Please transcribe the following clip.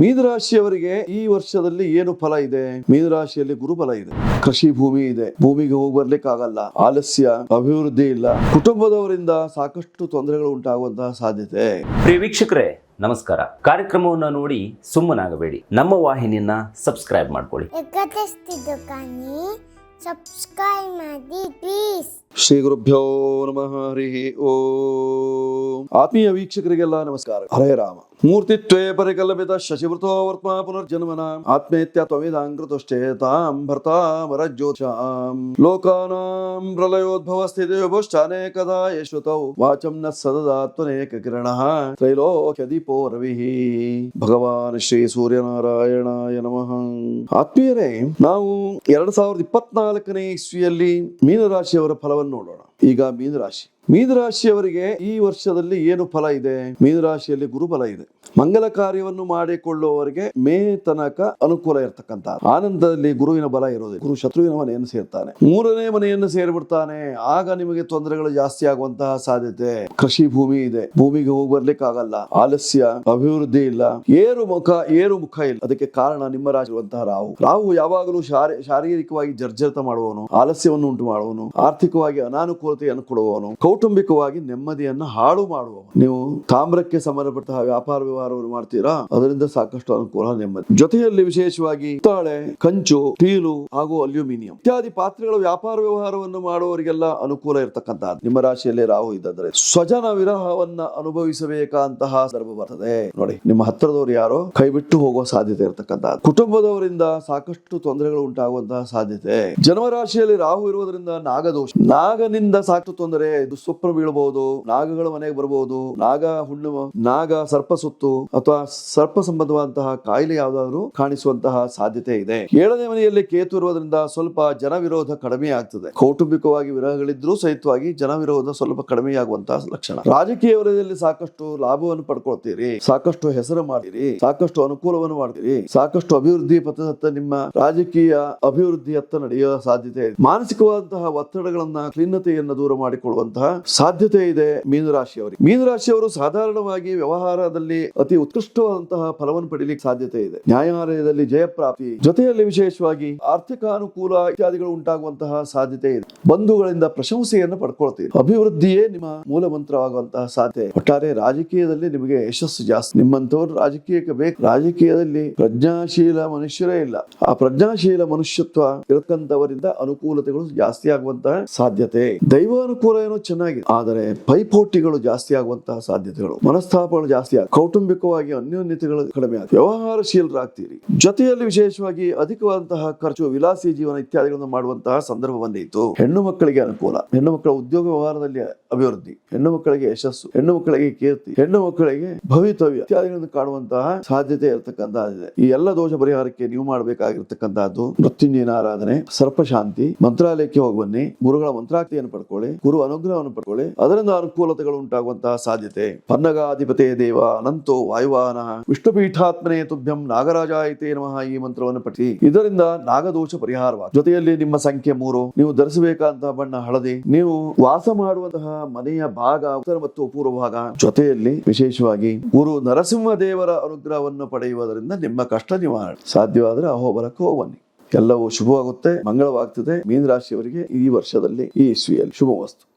ಮೀನರಾಶಿಯವರಿಗೆ ಈ ವರ್ಷದಲ್ಲಿ ಏನು ಫಲ ಇದೆ? ಮೀನರಾಶಿಯಲ್ಲಿ ಗುರುಬಲ ಇದೆ. ಕೃಷಿ ಭೂಮಿ ಇದೆ. ಭೂಮಿಗೆ ಹೋಗಿ ಬರ್ಲಿಕ್ಕೆ ಆಗಲ್ಲ ಆಲಸ್ಯ ಅಭಿವೃದ್ಧಿ ಇಲ್ಲ. ಕುಟುಂಬದವರಿಂದ ಸಾಕಷ್ಟು ತೊಂದರೆಗಳು ಉಂಟಾಗುವಂತಹ ಸಾಧ್ಯತೆ. ಪ್ರಿಯ ವೀಕ್ಷಕರೇ ನಮಸ್ಕಾರ. ಕಾರ್ಯಕ್ರಮವನ್ನು ನೋಡಿ ಸುಮ್ಮನಾಗಬೇಡಿ. ನಮ್ಮ ವಾಹಿನಿಯನ್ನ ಸಬ್ಸ್ಕ್ರೈಬ್ ಮಾಡ್ಕೊಳ್ಳಿ. ಸಬ್ಸ್ಕ್ರೈಬ್ ಮಾಡಿ ಪ್ಲೀಸ್ ಶ್ರೀ ಗುರುಭ್ಯೋ ನಮಃ ಹರಿ ಓಂ. ಆತ್ಮೀಯ ವೀಕ್ಷಕರಿಗೆಲ್ಲ ನಮಸ್ಕಾರ. ಹರೇ ರಾಮ. ಮೂರ್ತಿತ್ವೇ ಪರಿಕಲ್ಪಿತ ಶಶಿವೃತೋ ವರ್ತ್ಮ ಪುನರ್ಜನ್ಮನ ಆತ್ಮೇತ್ಯ ತ್ವಮಿದಾಂಕೃತಶ್ಚೇತಾಂ ಭರ್ತಾಮರಜ್ಯೋತಿಷಾಂ ಲೋಕಾನಾಂ ಪ್ರಲಯೋದ್ಭವ ಸ್ಥಿತಿಭುಶ್ಚಾನೇಕದಾ ಯಶ್ವತೌ ವಾಚಂ ನ ಸದದಾತ್ಮನೇಕ ಕಿರಣಃ ತ್ರೈಲೋಕ್ಯ ದೀಪೋ ರವಿಃ. ಭಗವಾನ್ ಶ್ರೀ ಸೂರ್ಯನಾರಾಯಣಾಯ ನಮಃ. ಆತ್ಮೀಯರೇ, ನಾವು ಎರಡ್ ಸಾವಿರದ ಇಪ್ಪತ್ನಾಲ್ಕನೇ ಇಸ್ವಿಯಲ್ಲಿ ಮೀನರಾಶಿಯವರ ಫಲವನ್ನು ನೋಡೋಣ. ಈಗ ಮೀನರಾಶಿ ಮೀನರಾಶಿಯವರಿಗೆ ಈ ವರ್ಷದಲ್ಲಿ ಏನು ಫಲ ಇದೆ? ಮೀನರಾಶಿಯಲ್ಲಿ ಗುರುಬಲ ಇದೆ. ಮಂಗಲ ಕಾರ್ಯವನ್ನು ಮಾಡಿಕೊಳ್ಳುವವರಿಗೆ ಮೇ ತನಕ ಅನುಕೂಲ ಇರತಕ್ಕಂತ ಆನಂದದಲ್ಲಿ ಗುರುವಿನ ಬಲ ಇರೋದು. ಗುರು ಶತ್ರುವಿನ ಮನೆಯನ್ನು ಸೇರ್ತಾನೆ. ಮೂರನೇ ಮನೆಯನ್ನು ಸೇರಿಬಿಡ್ತಾನೆ. ಆಗ ನಿಮಗೆ ತೊಂದರೆಗಳು ಜಾಸ್ತಿ ಆಗುವಂತಹ ಸಾಧ್ಯತೆ. ಕೃಷಿ ಭೂಮಿ ಇದೆ. ಭೂಮಿಗೆ ಹೋಗಿ ಬರ್ಲಿಕ್ಕೆ ಆಗಲ್ಲ ಆಲಸ್ಯ, ಅಭಿವೃದ್ಧಿ ಇಲ್ಲ. ಏರು ಮುಖ ಏರು ಮುಖ ಇಲ್ಲ. ಅದಕ್ಕೆ ಕಾರಣ ನಿಮ್ಮ ರಾಶಿ ಇರುವಂತಹ ರಾಹು. ರಾಹು ಯಾವಾಗಲೂ ಶಾರೀ, ಶಾರೀರಿಕವಾಗಿ ಜರ್ಜರಿತ ಮಾಡುವವನು. ಆಲಸ್ಯವನ್ನು ಉಂಟು ಮಾಡುವವನು. ಆರ್ಥಿಕವಾಗಿ ಅನಾನುಕೂಲತೆಯನ್ನು ಕೊಡುವವನು, ಕೌಟುಂಬಿಕವಾಗಿ ನೆಮ್ಮದಿಯನ್ನು ಹಾಳು ಮಾಡುವವನು. ನೀವು ತಾಮ್ರಕ್ಕೆ ಸಂಬಂಧಪಟ್ಟ ವ್ಯಾಪಾರ ವ್ಯವಹಾರವನ್ನು ಮಾಡ್ತೀರಾ? ಅದರಿಂದ ಸಾಕಷ್ಟು ಅನುಕೂಲ, ನೆಮ್ಮದಿ. ಜೊತೆಯಲ್ಲಿ ವಿಶೇಷವಾಗಿ ತಾಳೆ, ಕಂಚು ಟೀಲು ಹಾಗೂ ಅಲ್ಯೂಮಿನಿಯಂ. ಇತ್ಯಾದಿ ಪಾತ್ರೆಗಳ ವ್ಯಾಪಾರ ವ್ಯವಹಾರವನ್ನು ಮಾಡುವವರಿಗೆಲ್ಲ ಅನುಕೂಲ ಇರತಕ್ಕಂತಹದ್ದು ನಿಮ್ಮ ರಾಶಿಯಲ್ಲಿ ರಾಹು ಇದ್ದರೆ ಸ್ವಜನ ವಿರಹವನ್ನ ಅನುಭವಿಸಬೇಕಂತಹ ಸಂದರ್ಭ ಬರ್ತದೆ. ನೋಡಿ, ನಿಮ್ಮ ಹತ್ತಿರದವರು ಯಾರೋ ಕೈ ಬಿಟ್ಟು ಹೋಗುವ ಸಾಧ್ಯತೆ ಇರತಕ್ಕಂತಹದ್ದು ಕುಟುಂಬದವರಿಂದ ಸಾಕಷ್ಟು ತೊಂದರೆಗಳು ಉಂಟಾಗುವಂತಹ ಸಾಧ್ಯತೆ. ಜನ್ಮ ರಾಶಿಯಲ್ಲಿ ರಾಹು ಇರುವುದರಿಂದ ನಾಗದೋಷ. ನಾಗನಿಂದ ಸಾಕಷ್ಟು ತೊಂದರೆ ಇದು ಸ್ವಪ್ನ ಬೀಳಬಹುದು ನಾಗಗಳ ಮನೆಗೆ ಬರಬಹುದು ನಾಗ ಹುಣ್ಣು, ನಾಗ ಸರ್ಪ ಸುತ್ತು ಅಥವಾ ಸರ್ಪ ಸಂಬಂಧವಾದಂತಹ ಕಾಯಿಲೆ ಯಾವ್ದಾದ್ರು ಕಾಣಿಸುವಂತಹ ಸಾಧ್ಯತೆ ಇದೆ. ಏಳನೇ ಮನೆಯಲ್ಲಿ ಕೇತು ಇರುವುದರಿಂದ ಸ್ವಲ್ಪ ಜನ ವಿರೋಧ ಕಡಿಮೆ ಆಗ್ತದೆ. ಕೌಟುಂಬಿಕವಾಗಿ ವಿರಹಗಳಿದ್ರೂ ಸಹಿತವಾಗಿ ಜನ ವಿರೋಧ ಸ್ವಲ್ಪ ಕಡಿಮೆಯಾಗುವಂತಹ ಲಕ್ಷಣ. ರಾಜಕೀಯ ವಲಯದಲ್ಲಿ ಸಾಕಷ್ಟು ಲಾಭವನ್ನು ಪಡ್ಕೊಳ್ತೀರಿ, ಸಾಕಷ್ಟು ಹೆಸರು ಮಾಡಿರಿ ಸಾಕಷ್ಟು ಅನುಕೂಲವನ್ನು ಮಾಡ್ತೀರಿ, ಸಾಕಷ್ಟು ಅಭಿವೃದ್ಧಿ ಪಥದತ್ತ ನಿಮ್ಮ ರಾಜಕೀಯ ಅಭಿವೃದ್ಧಿಯತ್ತ ನಡೆಯುವ ಸಾಧ್ಯತೆ ಇದೆ. ಮಾನಸಿಕವಾದಂತಹ ಒತ್ತಡಗಳನ್ನ ಖಿನ್ನತೆಯನ್ನು ದೂರ ಮಾಡಿಕೊಳ್ಳುವಂತಹ ಸಾಧ್ಯತೆ ಇದೆ ಮೀನರಾಶಿಯವರಿಗೆ. ಮೀನರಾಶಿಯವರು ಸಾಧಾರಣವಾಗಿ ವ್ಯವಹಾರದಲ್ಲಿ ಅತಿ ಉತ್ಕೃಷ್ಟವಾದಂತಹ ಫಲವನ್ನು ಪಡೀಲಿಕ್ಕೆ ಸಾಧ್ಯತೆ ಇದೆ. ನ್ಯಾಯಾಲಯದಲ್ಲಿ ಜಯಪ್ರಾಪ್ತಿ, ಜೊತೆಯಲ್ಲಿ ವಿಶೇಷವಾಗಿ ಆರ್ಥಿಕ ಅನುಕೂಲ ಇತ್ಯಾದಿಗಳು ಉಂಟಾಗುವಂತಹ ಸಾಧ್ಯತೆ ಇದೆ. ಬಂಧುಗಳಿಂದ ಪ್ರಶಂಸೆಯನ್ನು ಪಡ್ಕೊಳ್ತೀರಿ. ಅಭಿವೃದ್ಧಿಯೇ ನಿಮ್ಮ ಮೂಲ ಮಂತ್ರವಾಗುವಂತಹ ಸಾಧ್ಯತೆ. ಒಟ್ಟಾರೆ ರಾಜಕೀಯದಲ್ಲಿ ನಿಮಗೆ ಯಶಸ್ಸು ಜಾಸ್ತಿ. ನಿಮ್ಮಂತವರು ರಾಜಕೀಯಕ್ಕೆ ಬೇಕು. ರಾಜಕೀಯದಲ್ಲಿ ಪ್ರಜ್ಞಾಶೀಲ ಮನುಷ್ಯರೇ ಇಲ್ಲ. ಆ ಪ್ರಜ್ಞಾಶೀಲ ಮನುಷ್ಯತ್ವ ಇರತಕ್ಕಂಥವರಿಂದ ಅನುಕೂಲತೆಗಳು ಜಾಸ್ತಿ ಆಗುವಂತಹ ಸಾಧ್ಯತೆ. ದೈವಾನುಕೂಲ ಏನೋ ಚೆನ್ನಾಗಿದೆ. ಆದರೆ ಪೈಪೋಟಿಗಳು ಜಾಸ್ತಿ ಆಗುವಂತಹ ಸಾಧ್ಯತೆಗಳು, ಮನಸ್ತಾಪಗಳು ಜಾಸ್ತಿ ಆಗ, ಕೌಟುಂಬಿಕವಾಗಿ ಅನ್ಯೋನ್ಯತೆಗಳು ಕಡಿಮೆ ಆಗ, ವ್ಯವಹಾರಶೀಲರಾಗ್ತೀರಿ. ಜೊತೆಯಲ್ಲಿ ವಿಶೇಷವಾಗಿ ಅಧಿಕವಾದಂತಹ ಖರ್ಚು, ವಿಲಾಸಿ ಜೀವನ ಇತ್ಯಾದಿಗಳನ್ನು ಮಾಡುವಂತಹ ಸಂದರ್ಭ ಬಂದಿತ್ತು ಹೆಣ್ಣು ಮಕ್ಕಳಿಗೆ ಅನುಕೂಲ, ಹೆಣ್ಣು ಮಕ್ಕಳ ಉದ್ಯೋಗ ವ್ಯವಹಾರದಲ್ಲಿ ಅಭಿವೃದ್ಧಿ, ಹೆಣ್ಣು ಮಕ್ಕಳಿಗೆ ಯಶಸ್ಸು, ಹೆಣ್ಣು ಮಕ್ಕಳಿಗೆ ಕೀರ್ತಿ, ಹೆಣ್ಣು ಮಕ್ಕಳಿಗೆ ಭವಿತವ್ಯ ಇತ್ಯಾದಿಗಳನ್ನು ಕಾಣುವಂತಹ ಸಾಧ್ಯತೆ ಇರತಕ್ಕಂತಹದಿದೆ ಈ ಎಲ್ಲ ದೋಷ ಪರಿಹಾರಕ್ಕೆ ನೀವು ಮಾಡಬೇಕಾಗಿರ್ತಕ್ಕಂತಹದ್ದು ಮೃತ್ಯುಂಜಯನ ಆರಾಧನೆ, ಸರ್ಪಶಾಂತಿ, ಮಂತ್ರಾಲಯಕ್ಕೆ ಹೋಗಿ ಬನ್ನಿ. ಗುರುಗಳ ಮಂತ್ರಾಕ್ತಿಯನ್ನು ಪಡ್ಕೊಳ್ಳಿ, ಗುರು ಅನುಗ್ರಹವನ್ನು ಪಡ್ಕೊಳ್ಳಿ. ಅದರಿಂದ ಅನುಕೂಲತೆಗಳು ಉಂಟಾಗುವಂತಹ ಸಾಧ್ಯತೆ. ಪನ್ನಗಾಧಿಪತೆ ದೇವ, ಅನಂತೋ ವಾಯುವಾನ. ವಿಷ್ಣುಪೀಠಾತ್ಮನೆ ತುಭ್ಯಂ ನಾಗರಾಜ ನಮಃ ಈ ಮಂತ್ರವನ್ನು ಪಠಿ. ಇದರಿಂದ ನಾಗದೋಷ ಪರಿಹಾರವಾದ ಜೊತೆಯಲ್ಲಿ ನಿಮ್ಮ ಸಂಖ್ಯೆ ಮೂರು. ನೀವು ಧರಿಸಬೇಕಾದಂತಹ ಬಣ್ಣ ಹಳದಿ. ನೀವು ವಾಸ ಮಾಡುವಂತಹ ಮನೆಯ ಭಾಗ, ಉತ್ತರ ಮತ್ತು ಪೂರ್ವ ಭಾಗ. ಜೊತೆಯಲ್ಲಿ ವಿಶೇಷವಾಗಿ ಗುರು ನರಸಿಂಹ ದೇವರ ಅನುಗ್ರಹವನ್ನು ಪಡೆಯುವುದರಿಂದ ನಿಮ್ಮ ಕಷ್ಟ ನಿವಾರಣೆ ಸಾಧ್ಯವಾದರೆ ಅಹೋಬಲಕ್ಕೆ ಹೋಗ್ಬನ್ನಿ ಎಲ್ಲವೂ ಶುಭವಾಗುತ್ತೆ ಮಂಗಳವಾಗ್ತದೆ. ಮೀನ ರಾಶಿಯವರಿಗೆ ಈ ವರ್ಷದಲ್ಲಿ ಈ ಇಸ್ವಿಯಲ್ಲಿ ಶುಭವಸ್ತು